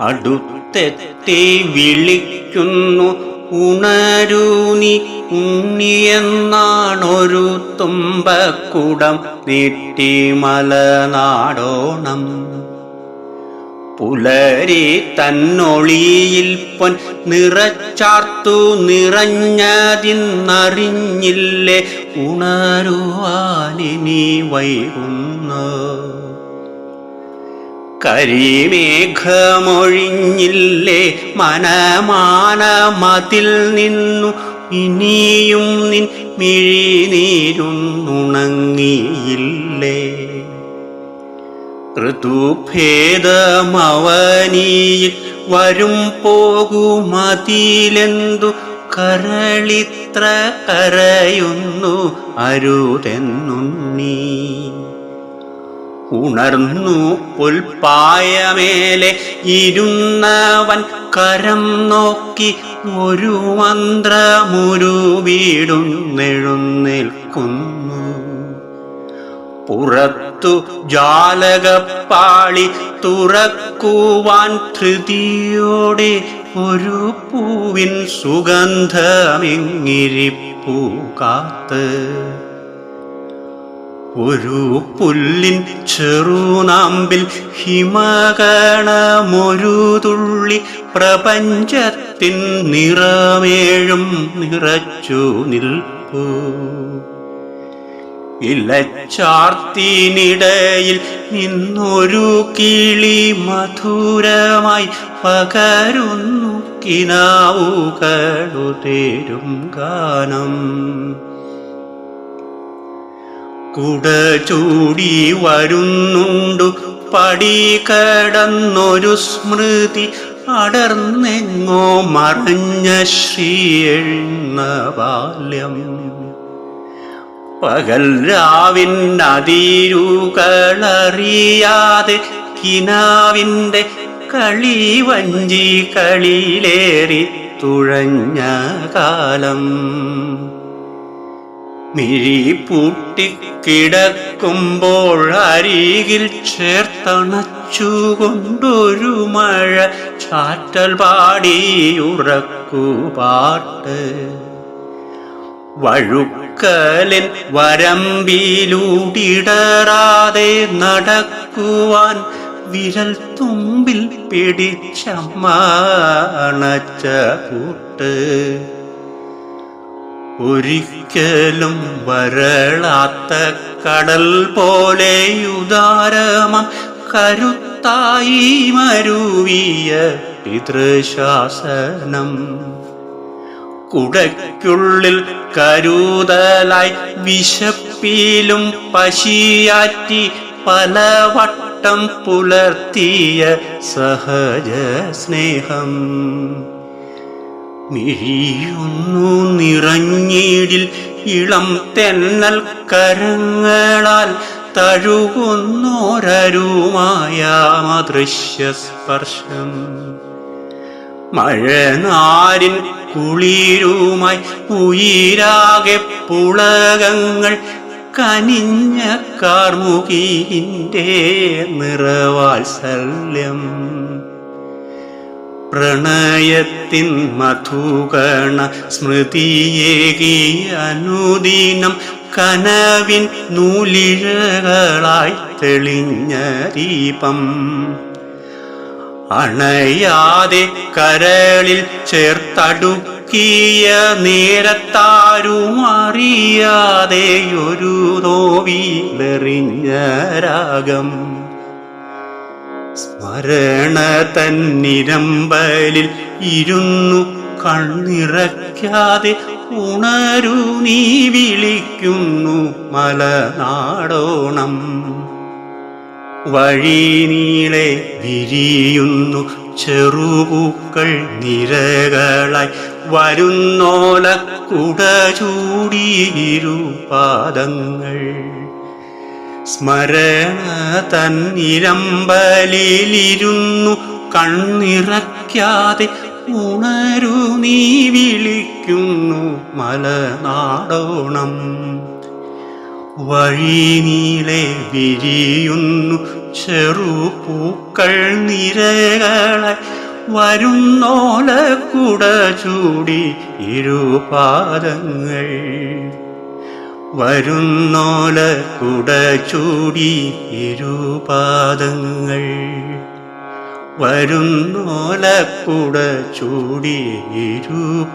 അടുത്തെത്തി വിളിക്കുന്നു. ഉണരൂനി ഉണ്ണിയെന്നാണൊരു തുമ്പക്കുടം നീട്ടി മലനാടോണം. പുലരി തന്നൊളിയിൽ പൊൻ നിറച്ചാർത്തു നിറഞ്ഞതിന്നറിഞ്ഞില്ലേ. ഉണരുവാനിനി വൈകുന്നു. കരിമേഘമൊഴിഞ്ഞില്ലേ? മനമാനമതിൽ നിന്നു ഇനിയും നിൻ മിഴിനീരുന്നുണങ്ങിയില്ലേ? ഋതുഭേദമവനിയിൽ വരും പോകുമതിലെന്തു കരളിത്ര കരയുന്നു അരുതെന്നുണ്ണീ? ഉണർന്നു പുൽപ്പായമേലെ ഇരുന്നവൻ കരം നോക്കി ഒരു മന്ത്രമുരു വീടുന്നെഴുന്നേൽക്കുന്നു പുറത്തു ജാലകപ്പാളി തുറക്കുവാൻ ധൃതിയോടെ ഒരു പൂവിൻ സുഗന്ധമെങ്ങിരിപ്പൂ കാത്ത്. ഒരു പുല്ലിൻ ചെറുനാമ്പിൽ ഹിമകണമൊരു തുള്ളി പ്രപഞ്ചത്തിൻ നിറമേഴും നിറച്ചു നിൽപ്പൂ. ഇലച്ചാർത്തിനിടയിൽ നിന്നൊരു കിളി മധുരമായി പകരുന്നു കിനാവുകളുതേരും ഗാനം. കുട ചൂടി വരുന്നുണ്ടു. പടി കടന്നൊരു സ്മൃതി അടർന്നെങ്ങോ മറഞ്ഞ ശ്രീയെഴുന്ന ബാല്യം. പകൽ രാവിൻ നദീരുകളറിയാതെ കിനാവിന്റെ കളി വഞ്ചി കളിയിലേറി തുഴഞ്ഞ കാലം. മിഴി പൂട്ടിക്കിടക്കുമ്പോൾ അരികിൽ ചേർത്തണച്ചുകൊണ്ടൊരു മഴ. ചാറ്റൽ പാടി ഉറക്കുപാട്ട് വഴുക്കലിൻ വരമ്പിലൂടിടറാതെ നടക്കുവാൻ വിരൽ തുമ്പിൽ പിടിച്ചമ്മണച്ച കൂട്ട്. ഒരിക്കലും വരളാത്ത കടൽ പോലെ ഉദാരമം കരുത്തായി മരുവിയ പിതൃശാസനം. കുടയ്ക്കുള്ളിൽ കരുതലായി വിശപ്പിലും പശിയാറ്റി പലവട്ടം പുലർത്തിയ സഹജ സ്നേഹം മിഴിയുന്നു നിറഞ്ഞീടിൽ ഇളം തെന്നൽ കരങ്ങളാൽ തഴുകുന്നോരരുമായ അദൃശ്യസ്പർശം മഴനാരിൻ കുളിരുമായി ഉയിരാകെ പുളകങ്ങൾ കനിഞ്ഞ കാർമുകീന്റെ നിറവാത്സല്യം. പ്രണയത്തിൻ മധുഗണ സ്മൃതിയേകി അനുദിനം കനവിൻ നൂലിഴകളായി തെളിഞ്ഞ ദീപം അണയാതെ കരളിൽ ചേർത്തടുക്കിയ നേരത്താരും അറിയാതെ ഒരു നോവിലെറിഞ്ഞ രാഗം. സ്മരണ തന്നിരമ്പലിൽ ഇരുന്നു കണ്ണിറക്കാതെ ഉണരു നീ വിളിക്കുന്നു മലനാടോണം. വഴി നീളെ വിരിയുന്നു ചെറുപൂക്കൾ നിരകളായി വരുന്നോല കുട പാദങ്ങൾ. സ്മരണ തന്നിരമ്പലിലിരുന്നു കണ്ണിറക്കാതെ ഉണരു നീ വിളിക്കുന്നു മലനാടോണം. വഴി നീളെ വിരിയുന്നു ചെറുപൂക്കൾ നിരകളെ വരുന്നോല കുട ചൂടി ഇരുപാദങ്ങൾ. വരുന്നോല കുട ചൂടി ഇരുപാദങ്ങൾ. വരുന്നോല കുട ചൂടി ഇരുപാദങ്ങൾ.